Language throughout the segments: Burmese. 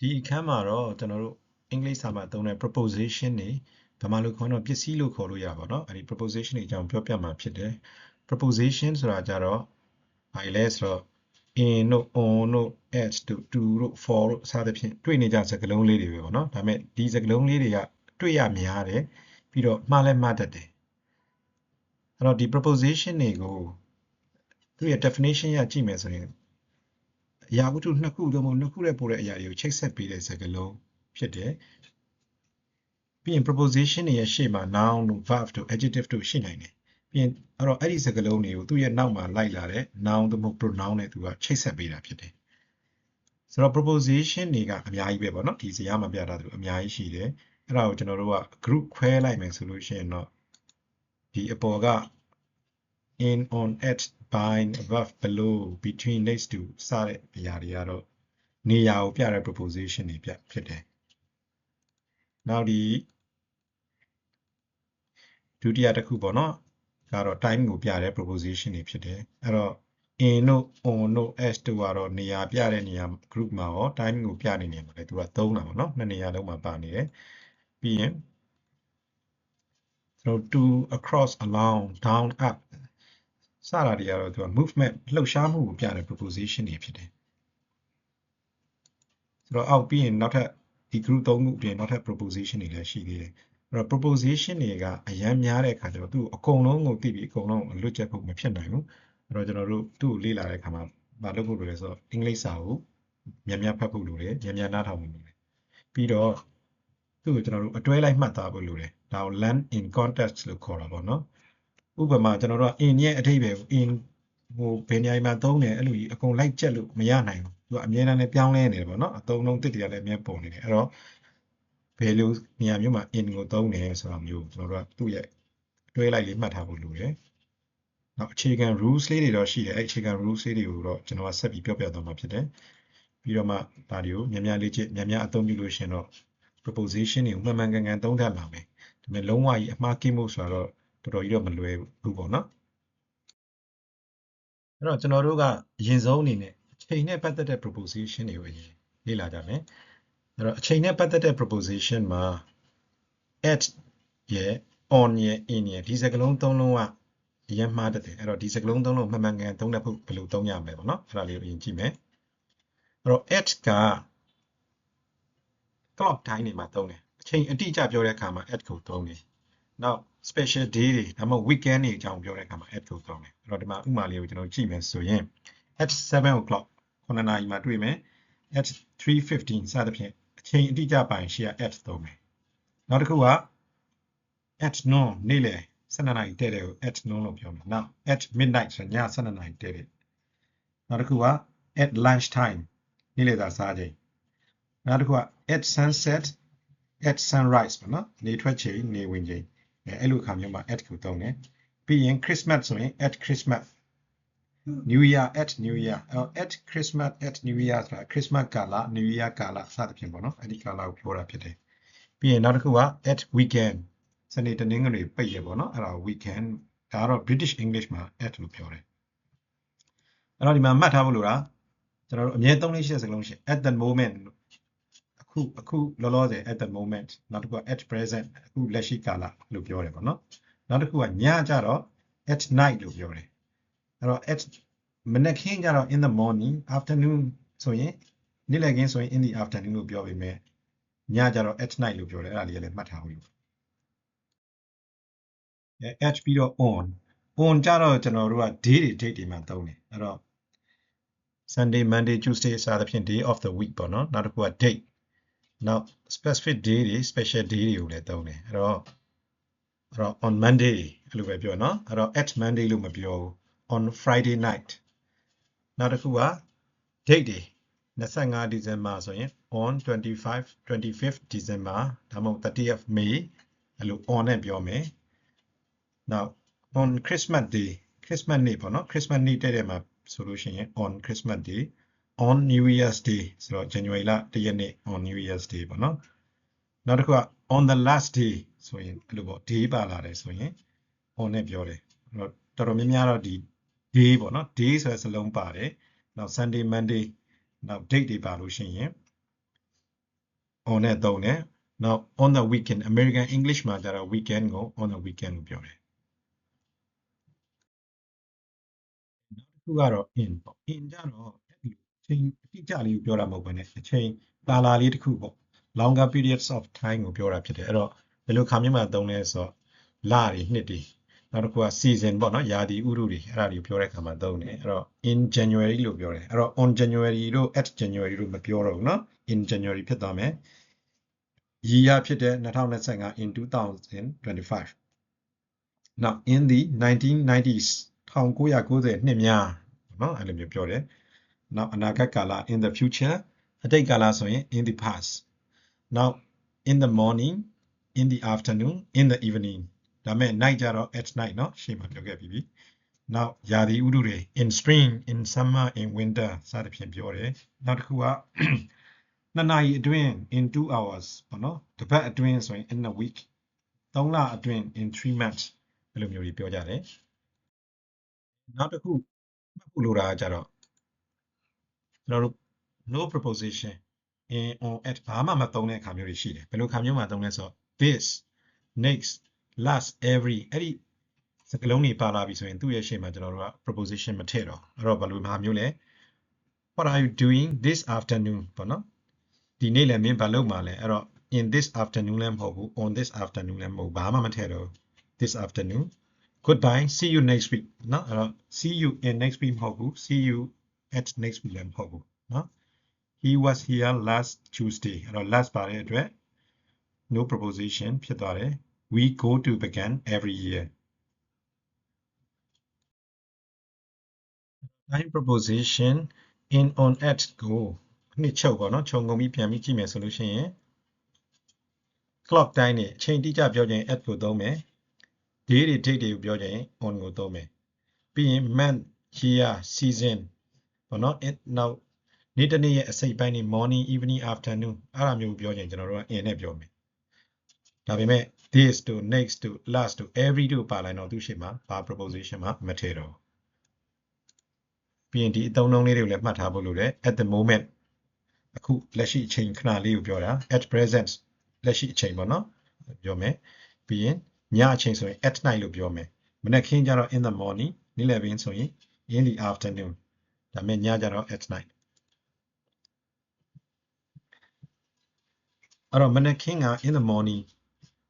ဒီအခန်းမှာတော့ကျွန်တော်တို့အင်္ဂလိပ်စာမှာသုံးတဲ့ preposition တွေဗမာလိုခေါ်တော့ပစ္စည်းလို့ခေါ်လို့ရပါတော့အဲဒီ preposition တွေအကြောင်းပြောပြမှာဖြစ်တယ် preposition ဆိုတာကြတော့ဘာလဲဆိုတော့ in တို့ on တို့ at တို့ to တို့ for တို့စသဖြင့်တွေ့နေကြစကားလုံးလေးတွေပဲပေါ့နော်ဒါပေမဲ့ဒီစကားလုံးလေးတွေကတွေ့ရများတယ်ပြီးတော့မှားလဲမှားတတ်တယ်အဲ့တော့ဒီ preposition တွေကိုသူရဲ့ definition ရကြည့်မယ်ဆိုရင် အရာဝတ္ထုနှစ်ခုသို့မဟုတ်နှစ်ခုနဲ့ပိုတဲ့အရာတွေကိုချိတ်ဆက်ပေးတဲ့စကားလုံးဖြစ်တယ်ပြီးရင် preposition တွေရဲ့ရှေ့မှာ noun တို့ verb တို့ adjective တို့ရှိနိုင်တယ်ပြီးရင်အဲ့တော့အဲ့ဒီစကားလုံးတွေကိုသူ့ရဲ့နောက်မှာလိုက်လာတဲ့ noun သို့မဟုတ် pronoun နဲ့သူကချိတ်ဆက်ပေးတာဖြစ်တယ်ဆိုတော့ preposition တွေကအများကြီးပဲပေါ့နော်ဒီဇာတ်မှာပြတာသူအများကြီးရှိတယ်အဲ့ဒါကိုကျွန်တော်တို့က group ခွဲလိုက်မယ်ဆိုလို့ရှိရင်တော့ဒီအပေါ်က in on at by above below between next to စတဲ့အရာတွေကတော့နေရာကိုပြတဲ့ preposition တွေပြဖြစ်တယ်နောက်ဒီဒုတိယတစ်ခုပေါ့နော်ကတော့ time ကိုပြတဲ့ preposition တွေဖြစ်တယ်အဲ့တော့ in တို့ on တို့ as တို့ကတော့နေရာပြတဲ့နေရာ group မှာရော time ကိုပြနေနေမှာလေသူကသုံးတာပေါ့နော်နှစ်နေရာလုံးမှာပါနေတယ်ပြီးရင်ကျွန်တော် to across along down up စတာတွေကတော့သူက movement လှုပ်ရှားမှုကိုပြတဲ့ preposition တွေဖြစ်တယ်ဆိုတော့အောက်ပြီးရင်နောက်ထပ်ဒီ group သုံးခုပြင်နောက်ထပ် proposition တွေလည်းရှိသေးတယ်အဲ့တော့ proposition တွေကအရန်များတဲ့အခါကျတော့သူ့အကုန်လုံးကိုသိပြီးအကုန်လုံးလွတ်ချက်ဖို့မဖြစ်နိုင်ဘူးအဲ့တော့ကျွန်တော်တို့သူ့ကိုလေ့လာတဲ့အခါမှာမလုပ်ဖို့လိုလဲဆိုတော့အင်္ဂလိပ်စာကိုမြန်မြန်ဖတ်ဖို့လိုတယ်မြန်မြန်နားထောင်ဖို့လိုတယ်ပြီးတော့သူ့ကိုကျွန်တော်တို့အတွဲလိုက်မှတ်သားဖို့လိုတယ်ဒါကို learn in context လို့ခေါ်တာပေါ့နော် ဥပမာကျွန်တော်တို့က in ရဲ့အထိပ္ပယ်ကို in ဟိုဘယ်နေရာမှာသုံးတယ်အဲ့လိုကြီးအကုန်လိုက်ချက်လို့မရနိုင်ဘူးသူကအမြဲတမ်းလည်းပြောင်းလဲနေတယ်ပေါ့နော်အသုံးလုံးတစ်တွေကလည်းအမြဲပုံနေတယ်အဲ့တော့ဘယ်လိုနေရာမျိုးမှာ in ကိုသုံးတယ်ဆိုတာမျိုးကျွန်တော်တို့ကသူ့ရဲ့အတွဲလိုက်လေးမှတ်ထားဖို့လိုတယ်နောက်အခြေခံ rules လေးတွေတော့ရှိတယ်အဲ့အခြေခံ rules လေးတွေကိုတော့ကျွန်တော်ကဆက်ပြီးပြောပြသွားမှာဖြစ်တယ်ပြီးတော့မှဒါတွေကိုများများလေ့ကျင့်များများအသုံးပြုလို့ရှင်တော့ proposition တွေကိုမှန်မှန်ကန်ကန်သုံးတတ်လာမယ်ဒါပေမဲ့လုံးဝကြီးအမှားကင်းဖို့ဆိုတော့ တော်တော်ကြီးတော့မလွယ်ဘူးပေါ့နော်အဲ့တော့ကျွန်တော်တို့ကအရင်ဆုံးအနေနဲ့အချိန်နဲ့ပတ်သက်တဲ့ proposition တွေကိုအရင်လေ့လာကြမယ်အဲ့တော့အချိန်နဲ့ပတ်သက်တဲ့ proposition မှာ at ရဲ့ on ရဲ့ in ရဲ့ဒီစကားလုံးသုံးလုံးကအရင်မှားတတ်တယ်အဲ့တော့ဒီစကားလုံးသုံးလုံးမှန်မှန်ကန်သုံးတတ်ဖို့ဘယ်လိုသုံးရမလဲပေါ့နော်အဲ့ဒါလေးကိုအရင်ကြည့်မယ်အဲ့တော့ at က clock time တွေမှာသုံးတယ်အချိန်အတိအကျပြောတဲ့အခါမှာ at ကိုသုံးတယ်နောက် special day တွေဒါမှမဟုတ် weekend တွေအကြောင်းပြောတဲ့အခါမှာ at ကိုသုံးတယ်အဲ့တော့ဒီမှာဥပမာလေးကိုကျွန်တော်ကြည့်မယ်ဆိုရင် at 7 o'clock 9နာရီမှာတွေ့မယ် at 3:15စသဖြင့်အချိန်အတိအကျပိုင်ရှိရ at သုံးမယ်နောက်တစ်ခုက at noon နေ့လယ်12နာရီတည့်တဲ့ကို at noon လို့ပြောမယ်နောက် at midnight ဆိုည12နာရီတည့်တဲ့နောက်တစ်ခုက at lunch time နေ့လယ်စာစားချိန်နောက်တစ်ခုက at sunset at sunrise ပေါ့နော်နေထွက်ချိန်နေဝင်ချိန် အဲအဲ့လိုခါမျိုးမှာ at ကိုသုံးတယ်ပြီးရင် Christmas ဆိုရင် at Christmas New Year at New Year အဲ at Christmas at New Year ဆိုတာ Christmas ကာလ New Year ကာလစသဖြင့်ပေါ့နော်အဲ့ဒီကာလကိုပြောတာဖြစ်တယ်ပြီးရင်နောက်တစ်ခုက at weekend စနေတနင်္ဂနွေပိတ်ရပေါ့နော်အဲ့ဒါ weekend ဒါကတော့ British English မှာ at လို့ပြောတယ်အဲ့တော့ဒီမှာမှတ်ထားဖို့လိုတာကျွန်တော်တို့အမြဲသုံးလေးရှိတဲ့စကားလုံးရှိ at the moment အ ခုအခုလောလောဆယ် at the moment နောက်တစ်ခုက at present အခုလက်ရှိကာလလို့ပြောတယ်ပေါ့နော်နောက်တစ်ခုကညကြတော့ at night လို့ပြောတယ်အဲ့တော့ at မနက်ခင်းကြတော့ in the morning afternoon ဆိုရင်နေ့လည်ခင်းဆိုရင် in the afternoon လို့ပြောပေမဲ့ညကြတော့ at night လို့ပြောတယ်အဲ့ဒါလေးလည်းမှတ်ထားဖို့လိုအဲ at ပြီးတော့ on on ကြတော့ကျွန်တော်တို့က day တွေ date တွေမှာသုံးတယ်အဲ့တော့ Sunday Monday Tuesday စသဖြင့် day of the week ပေါ့နော်နောက်တစ်ခုက date နောက် specific day တွေ special day တွေကိုလည်းသုံးတယ်အဲ့တော့အဲ့တော့ on Monday အဲ့လိုပဲပြောနော်အဲ့တော့ at Monday လို့မပြောဘူး on Friday night နောက်တစ်ခုက date တွေ25 December ဆိုရင် on 25 25th December ဒါမှမဟုတ် 30th May အဲ့လို on နဲ့ပြောမယ်နောက် on Christmas Day Christmas နေ့ပေါ့နော် Christmas နေ့တဲ့တဲ့မှာဆိုလို့ရှိရင် on Christmas Day on New Year's Day ဆိုတော့ January လ1ရက်နေ့ on New Year's Day ပေါ့နော်နောက်တစ်ခုက on the last day ဆိုရင်အဲ့လိုပေါ့ day ပါလာတယ်ဆိုရင် on နဲ့ပြောတယ်အဲ့တော့တော်တော်များများတော့ဒီ day ပေါ့နော် day ဆိုတဲ့စလုံးပါတယ်နောက် Sunday Monday နောက် date တွေပါလို့ရှိရင် on နဲ့သုံးတယ်နောက် on the weekend American English မှာကျတော့ weekend ကို on the weekend လို့ပြောတယ်နောက်တစ်ခုကတော့ in ပေါ့ in ကြတော့အဲ့ဒီအ ချိန်အတိအကျလေးကိုပြောတာမဟုတ်ဘဲနဲ့အချိန်တာလာလေးတစ်ခုပေါ့ longer periods of time ကိုပြောတာဖြစ်တယ်အဲ့တော့ဘယ်လိုခါမျိုးမှသုံးလဲဆိုတော့လတွေနှစ်တွေနောက်တစ်ခုက season ပေါ့နော်ယာတီဥတုတွေအဲ့ဒါတွေပြောတဲ့ခါမှာသုံးတယ်အဲ့တော့ in January လို့ပြောတယ်အဲ့တော့ on January တို့ at January တို့မပြောတော့ဘူးနော် in January ဖြစ်သွားမယ်ရီရဖြစ်တဲ့2025 in 2025 now in the 1990s 1990နှစ်များနော်အဲ့လိုမျိုးပြောတယ် နောက်အနာဂတ်ကာလ in the future အတိတ်ကာလဆိုရင် in the past now in the morning in the afternoon in the evening ဒါမဲ့ night ကြတော့ at night เนาะရှေ့မှာပြောခဲ့ပြီးပြီ now ရာသီဥတုတွေ in spring in summer in winter စသဖြင့်ပြောတယ်နောက်တစ်ခုက နှစ်နာရီအတွင်း in 2 hours ပေါ့နော်တစ်ပတ်အတွင်းဆိုရင် in a week သုံးလအတွင်း in 3 months အဲ့လိုမျိုးတွေပြောကြတယ်နောက်တစ်ခုမှတ်ဖို့လိုတာကကြတော့ ကျွန်တော်တို့ no preposition in on at ဘာမှမသုံးတဲ့အခါမျိုးတွေရှိတယ်ဘယ်လိုခါမျိုးမှာသုံးလဲဆိုတော့ this next last every အဲ့ဒီစကားလုံးတွေပါလာပြီဆိုရင်သူ့ရဲ့ရှေ့မှာကျွန်တော်တို့က preposition မထည့်တော့အဲ့တော့ဘယ်လိုမှာမျိုးလဲ what are you doing this afternoon ပေါ့နော်ဒီနေ့လည်းမင်းဘာလုပ်မှာလဲအဲ့တော့ in this afternoon လည်းမဟုတ်ဘူး on this afternoon လည်းမဟုတ်ဘာမှမထည့်တော့ this afternoon goodbye see you next week နော်အဲ့တော့ see you in next week မဟုတ်ဘူး see you at next week လည်းမဟုတ်ဘူးเนาะ he was here last tuesday အဲ့တော့ last ပါတဲ့အတွက် no preposition ဖြစ်သွားတယ် we go to Bagan every year time preposition in on at go နှစ်ချုပ်ပေါ့နော်ခြုံငုံပြီးပြန်ပြီးကြည့်မယ်ဆိုလို့ရှိရင် clock တိုင်းနေအချိန်တိကျပြောခြင်း at ကိုသုံးမယ် day တွေ date တွေကိုပြောခြင်း on ကိုသုံးမယ်ပြီးရင် month year season ပေါ့နော် it now နေ့တစ်နေ့ရဲ့အစိပ်ပိုင်းနေ morning evening afternoon အဲ့လိုမျိုးပြောခြင်းကျွန်တော်တို့က in နဲ့ပြောမယ်ဒါပေမဲ့ this to next to last to every တို့ပါလိုက်တော့သူရှိမှာဘာ preposition မှာမထည့်တော့ပြီးရင်ဒီအသုံးအနှုန်းလေးတွေကိုလည်းမှတ်ထားဖို့လိုတယ် at the moment အခုလက်ရှိအချိန်ခဏလေးကိုပြောတာ at present လက်ရှိအချိန်ပေါ့နော်ပြောမယ်ပြီးရင်ညအချိန်ဆိုရင် at night လို့ပြောမယ်မနက်ခင်းကျတော့ in the morning နေ့လယ်ပိုင်းဆိုရင် in the afternoon ဒါပေမဲ့ညကျတော့ at night အဲ့တော့မနက်ခင်းက in the morning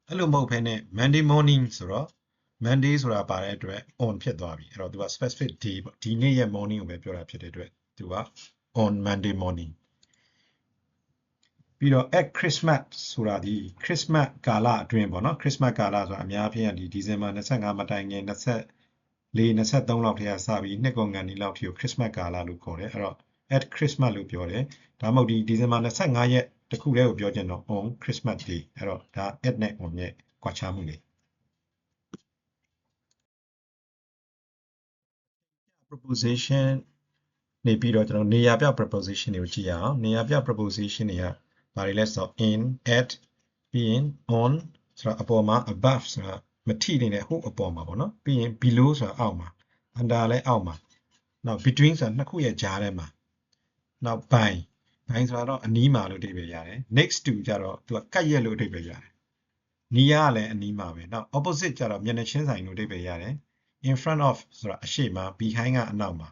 အဲ့လိုမဟုတ်ဘဲနဲ့ Monday morning ဆိုတော့ Monday ဆိုတာပါတဲ့အတွက် on ဖြစ်သွားပြီအဲ့တော့သူက specific day ပေါ့ဒီနေ့ရဲ့ morning ကိုပဲပြောတာဖြစ်တဲ့အတွက်သူက on Monday morning ပြီးတော့ at Christmas ဆိုတာဒီ Christmas ကာလအတွင်းပေါ့နော် Christmas ကာလဆိုတာအများဖြင့်ဒီဒီဇင်ဘာ25မတိုင်ခင် 24 23လောက်ထဲကစပြီးနှစ်ကုန်ကန်ဒီလောက်ထိကို Christmas ကာလလို့ခေါ်တယ်အဲ့တော့ at Christmas လို့ပြောတယ်ဒါမှမဟုတ်ဒီဒီဇင်ဘာ25ရက်တခုတည်းကိုပြောချင်တော့ on Christmas day အဲ့တော့ဒါ at နဲ့ on ရဲ့ကွာခြားမှုလေး proposition နေပြီးတော့ကျွန်တော်နေရာပြ preposition တွေကိုကြည့်ရအောင်နေရာပြ preposition တွေကဘာတွေလဲဆိုတော့ in at ပြီးရင် on ဆိုတာအပေါ်မှာ above ဆိုတာ မထိနေတဲ့ဟိုအပေါ်မှာပေါ့နော်ပြီးရင် below ဆိုတာအောက်မှာ under လည်းအောက်မှာနောက် between ဆိုတာနှစ်ခုရဲ့ကြားထဲမှာနောက် by by ဆိုတာတော့အနီးမှာလို့အဓိပ္ပာယ်ရတယ် next to ကြတော့သူကကပ်ရက်လို့အဓိပ္ပာယ်ရတယ်နီးရကလည်းအနီးမှာပဲနောက် opposite ကြတော့မျက်နှာချင်းဆိုင်လို့အဓိပ္ပာယ်ရတယ် in front of ဆိုတာအရှိမ behind ကအနောက်မှာ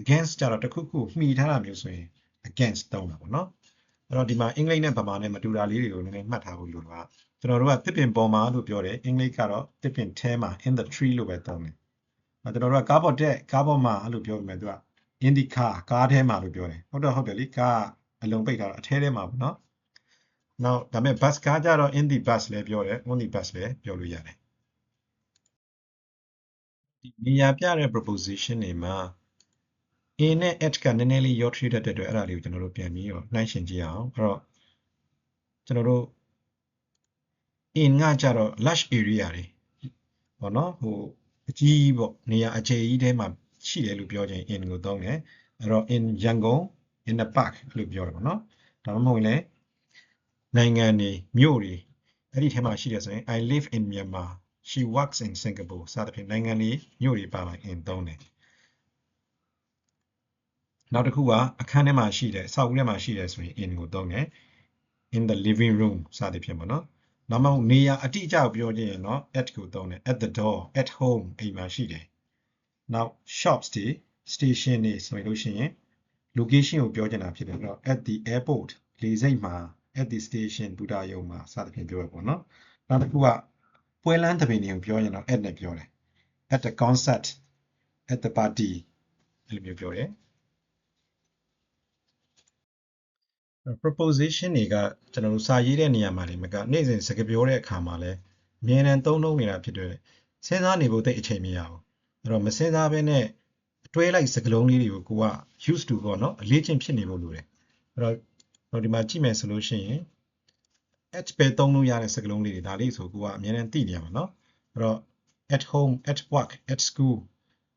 against ကြတော့တစ်ခုခုမှီထားတာမျိုးဆိုရင် against သုံးတာပေါ့နော်အဲ့တော့ဒီမှာအင်္ဂလိပ်နဲ့ဗမာနဲ့မတူတာလေးတွေကိုနည်းနည်းမှတ်ထားဖို့လိုတာ ကကျွန်တော်တို့ကတစ်ပင်ပေါ်မှာလို့ပြောတယ်အင်္ဂလိပ်ကတော့တစ်ပင်ထဲမှာ in the tree လို့ပဲသုံးတယ်အဲ့ကျွန်တော်တို့ကကားပေါ်တက်ကားပေါ်မှာအဲ့လိုပြောမယ်သူက in the car ကားထဲမှာလို့ပြောတယ်ဟုတ်တော့ဟုတ်တယ်လေကားအလုံးပိတ်ထားတော့အထဲထဲမှာပေါ့နော်နောက်ဒါပေမဲ့ bus ကားကြတော့ in the bus လည်းပြောတယ် on the bus လည်းပြောလို့ရတယ်ဒီနေရာပြတဲ့ proposition တွေမှာ a နဲ့ h ကနည်းနည်းလေးရောထွေးတတ်တဲ့အတွက်အဲ့ဒါလေးကိုကျွန်တော်တို့ပြန်ပြီးတော့နှိုင်းယှဉ်ကြည့်အောင်အဲ့တော့ကျွန်တော်တို့ in ကကြတော့ large area တွေပေါ့နော်ဟိုအကြီးပေါ့နေရာအကျယ်ကြီးထဲမှာရှိတယ်လို့ပြောခြင်း in ကိုသုံးတယ်အဲ့တော့ in Yangon in the park လို့ပြောတယ်ပေါ့နော်ဒါမှမဟုတ်လည်းနိုင်ငံတွေမြို့တွေအဲ့ဒီထဲမှာရှိတယ်ဆိုရင် I live in Myanmar she works in Singapore စသဖြင့်နိုင်ငံတွေမြို့တွေပါလာ in သုံးတယ်နောက်တစ်ခုကအခန်းထဲမှာရှိတယ်အဆောက်အဦထဲမှာရှိတယ်ဆိုရင် in ကိုသုံးတယ် in the living room စသည်ဖြင့်ပေါ့နော် နောက်မှနေရာအတိအကျကိုပြောချင်ရင်တော့ at ကိုသုံးတယ် at the door at home အိမ်မှာရှိတယ်နောက် shops တွေ station တွေဆိုလို့ရှိရင် location ကိုပြောချင်တာဖြစ်တယ်အဲ့တော့ at the airport လေဆိပ်မှာ at the station ဘူတာရုံမှာစသဖြင့်ပြောရပေါ့နော်နောက်တစ်ခုကပွဲလမ်းသဘင်တွေကိုပြောရင်တော့ at နဲ့ပြောတယ် at the concert at the party အဲ့လိုမျိုးပြောတယ် proposition တွေကကျွန်တော်တို့စာရေးတဲ့နေရာမှာနေမကနေ့စဉ်စကားပြောတဲ့အခါမှာလည်းအမြဲတမ်းသုံးလုံးနေတာဖြစ်တယ်စဉ်းစားနေဖို့တိတ်အချိန်မရဘူးအဲ့တော့မစဉ်းစားဘဲနဲ့အတွဲလိုက်စကားလုံးလေးတွေကိုကိုက used to ပေါ့နော်အလေးချင်းဖြစ်နေဖို့လိုတယ်အဲ့တော့ဟိုဒီမှာကြည့်မယ်ဆိုလို့ရှိရင် at ပဲသုံးလို့ရတဲ့စကားလုံးလေးတွေဒါလေးဆိုကိုကအမြဲတမ်းသိနေရမှာနော်အဲ့တော့ at home at work at school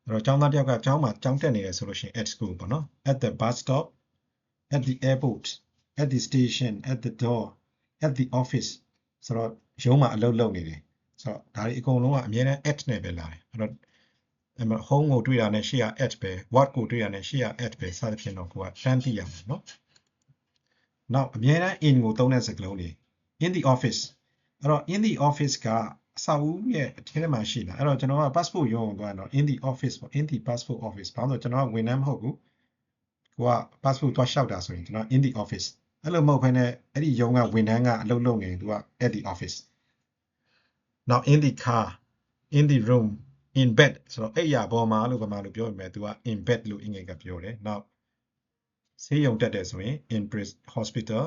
အဲ့တော့ကျောင်းသားတစ်ယောက်ကကျောင်းမှာကျောင်းတက်နေတယ်ဆိုလို့ရှိရင် at school ပေါ့နော် at the bus stop at the airport at the station at the door at the office ဆိုတော့ရုံးမှာအလုပ်လုပ်နေတယ်ဆိုတော့ဒါတွေအကုန်လုံးကအမြဲတမ်း at နဲ့ပဲလာတယ်အဲ့တော့အဲ့မှာ home ကိုတွေ့တာနဲ့ရှေ့က at ပဲ work ကိုတွေ့တာနဲ့ရှေ့က at ပဲစသဖြင့်တော့ကိုကတန်းသိရမှာနော်နောက်အမြဲတမ်း in ကိုသုံးတဲ့စကားလုံးတွေ in the office အဲ့တော့ in the office ကအဆောက်အဦရဲ့အထဲမှာရှိတာအဲ့တော့ကျွန်တော်က passport ရုံးကိုသွားတော့ in the office ပေါ့ in the passport office ဘာလို့လဲကျွန်တော်ကဝန်ထမ်းမဟုတ်ဘူးကိုက passport သွားလျှောက်တာဆိုရင်ကျွန်တော် in the office အဲ့လိုမဟုတ်ဘဲနဲ့အဲ့ဒီရုံးကဝန်ထမ်းကအလုပ်လုပ်နေရင်သူက at the office now in the car in the room in bed ဆိုတော့အဲ့ရပေါ်မှာလို့ဗမာလိုပြောရင်ပဲသူက in bed လို့အင်္ဂလိပ်ကပြောတယ် now ဆေးရုံတက်တယ်ဆိုရင် in hospital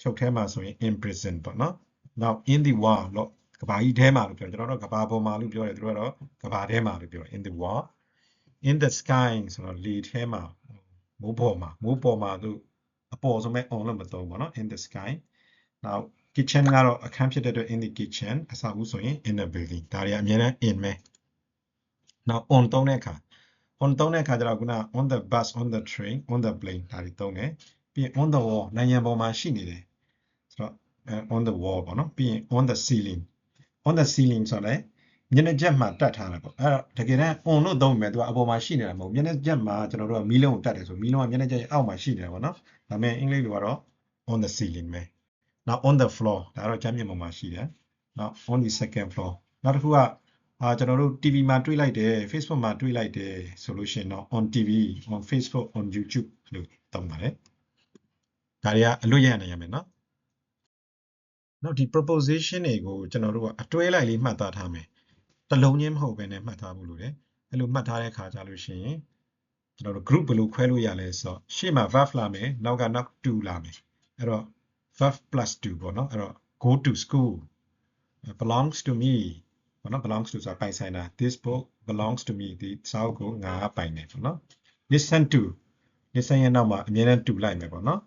ချုပ်ထဲမှာဆိုရင် in prison ပေါ့နော် now in the war လို့ကဘာကြီးထဲမှာလို့ပြောတယ်ကျွန်တော်တို့ကဘာပေါ်မှာလို့ပြောတယ်သူတို့ကတော့ကဘာထဲမှာလို့ပြောတယ် in the war in the sky ဆိုတော့လေထဲမှာမိုးပေါ်မှာမိုးပေါ်မှာသူ အပေါ်ဆုံးပဲ on လို့မသုံးပေါ့နော် in the sky now kitchen ကတော့အခန်းဖြစ်တဲ့အတွက် in the kitchen အဆောက်အဦဆိုရင် in the building ဒါတွေအများနဲ့ in ပဲ now on သုံးတဲ့အခါ on သုံးတဲ့အခါကျတော့ခုန on the bus on the train on the plane ဒါတွေသုံးတယ်ပြီးရင် on the wall နိုင်ငံပေါ်မှာရှိနေတယ်ဆိုတော့ on the wall ပေါ့နော်ပြီးရင် on the ceiling on the ceiling ဆိုတော့ မျက်နှာချက်မှာတတ်ထားတာပေါ့အဲ့တော့တကယ်တမ်း on လို့သုံးမယ်သူကအပေါ်မှာရှိနေတာမဟုတ်မျက်နှာချက်မှာကျွန်တော်တို့ကမီးလုံးကိုတတ်တယ်ဆိုမီးလုံးကမျက်နှာချက်အောက်မှာရှိနေတာပေါ့နော်ဒါပေမဲ့အင်္ဂလိပ်လိုကတော့ on the ceiling ပဲ now on the floor ဒါကတော့ကျမ်းပြင်ပေါ်မှာရှိတယ် now on the second floor နောက်တစ်ခုကအာကျွန်တော်တို့ TV မှာတွေ့လိုက်တယ် Facebook မှာတွေ့လိုက်တယ်ဆိုလို့ရှိရင်တော့ on TV on Facebook on YouTube လို့သုံးပါတယ်ဒါတွေကအလွတ်ရနိုင်ရမယ်နော်နောက်ဒီ proposition တွေကိုကျွန်တော်တို့ကအတွဲလိုက်လေးမှတ်သားထားမယ် တလုံးချင်းမဟုတ်ဘဲနဲ့မှတ်ထားဖို့လိုတယ်အဲ့လိုမှတ်ထားတဲ့အခါကြလို့ရှိရင်ကျွန်တော်တို့ group ဘယ်လိုခွဲလို့ရလဲဆိုတော့ရှေ့မှာ verb လာမယ်နောက်ကနောက်2လာမယ်အဲ့တော့ verb plus 2ပေါ့နော်အဲ့တော့ go to school belongs to me ပေါ့နော် belongs to ဆိုတာပိုင်ဆိုင်တာ this book belongs to me ဒီစာအုပ်ကိုငါပိုင်တယ်ပေါ့နော် listen to listen ရဲ့နောက်မှာအမြဲတမ်းတူလိုက်မယ်ပေါ့နော်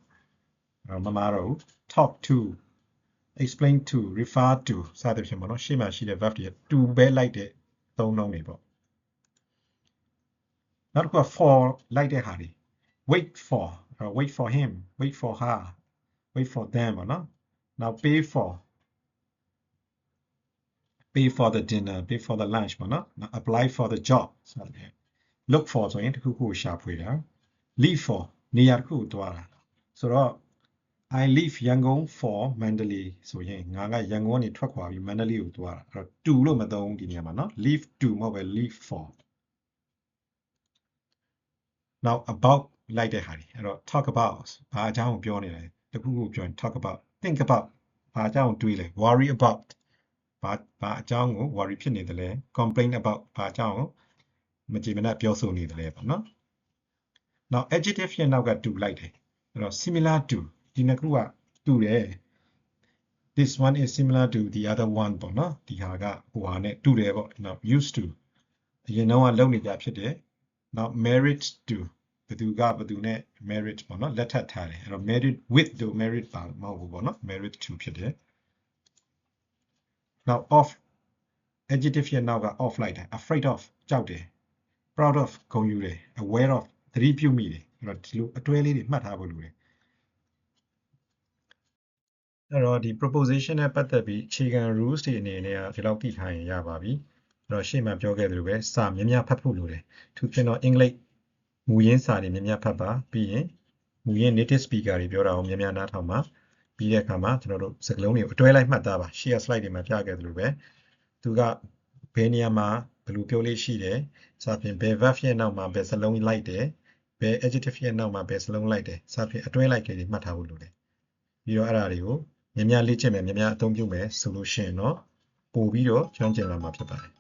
အဲ့တော့မမတော့ talk to explain to refer to စသဖြင့်ပေါ့နော်ရှေ့မှာရှိတဲ့ verb တွေ to ပဲလိုက်တဲ့သုံးနှုန်းတွေပေါ့နောက်တစ်ခုက for လိုက်တဲ့ဟာတွေ wait for wait for him wait for her wait for them ပေါ့နော် now pay for pay for the dinner pay for the lunch ပေါ့နော် now apply for the job စသဖြင့် look for ဆိုရင်တစ်ခုခုကိုရှာဖွေတာ leave for နေရာတစ်ခုကိုတွားတာဆိုတော့ I leave Yangon for Mandalay ဆိုရင်ငါကရန်ကုန်ကနေထွက်ခွာပြီး Mandalay ကိုသွားတာအဲ့တော့ to လို့မသုံးဒီနေရာမှာเนาะ leave to မဟုတ်ပဲ leave for now about လိုက်တဲ့ဟာတွေအဲ့တော့ talk about ဘာအကြောင်းကိုပြောနေလဲတခုခုပြောရင် talk about think about ဘာအကြောင်းကိုတွေးလဲ worry about ဘာဘာအကြောင်းကို worry ဖြစ်နေတယ်လဲ complain about ဘာအကြောင်းကိုမကြည်မနက်ပြောဆိုနေတယ်လဲပေါ့နော် now adjective ရဲ့နောက်က to လိုက်တယ်အဲ့တော့ similar to ဒီနှစ်ခုကတူတယ် this one is similar to the other one ပေါ့နော်ဒီဟာကဟိုဟာနဲ့တူတယ်ပေါ့နောက် used to အရင်တော့ကလုပ်နေကြဖြစ်တယ်နောက် married to ဘယ်သူကဘယ်သူနဲ့ married ပေါ့နော်လက်ထပ်ထားတယ်အဲ့တော့ married with တို့ married ပါမဟုတ်ဘူးပေါ့နော် married to ဖြစ်တယ်နောက် off adjective ရဲ့နောက်က off လိုက်တယ် afraid of ကြောက်တယ် proud of ဂုဏ်ယူတယ် aware of သတိပြုမိတယ်အဲ့တော့ဒီလိုအတွဲလေးတွေမှတ်ထားဖို့လိုတယ် အဲ့တော့ဒီ proposition နဲ့ပတ်သက်ပြီးအခြေခံ rules တွေအနေနဲ့ဒီလောက်သိထားရင်ရပါပြီအဲ့တော့ရှေ့မှာပြောခဲ့သလိုပဲစာများများဖတ်ဖို့လိုတယ်သူဖြစ်တော့အင်္ဂလိပ်မူရင်းစာတွေများများဖတ်ပါပြီးရင်မူရင်း native speaker တွေပြောတာကိုများများနားထောင်ပါပြီးတဲ့အခါမှာကျွန်တော်တို့စကလုံးတွေကိုအတွဲလိုက်မှတ်သားပါ share slide တွေမှာပြခဲ့သလိုပဲသူကဘယ်နေရာမှာဘယ်လိုပြောလေးရှိတယ်စသဖြင့်ဘယ် verb ရဲ့နောက်မှာဘယ်စလုံးလိုက်တယ်ဘယ် adjective ရဲ့နောက်မှာဘယ်စလုံးလိုက်တယ်စသဖြင့်အတွဲလိုက်ခဲ့တွေမှတ်ထားဖို့လိုတယ်ပြီးတော့အဲ့ဒါတွေကို များများလေ့ကျင့်မယ်များများအသုံးပြုမယ်ဆိုလို့ရှိရင်တော့ပို့ပြီးတော့ကျွမ်းကျင်လာမှာဖြစ်ပါတယ်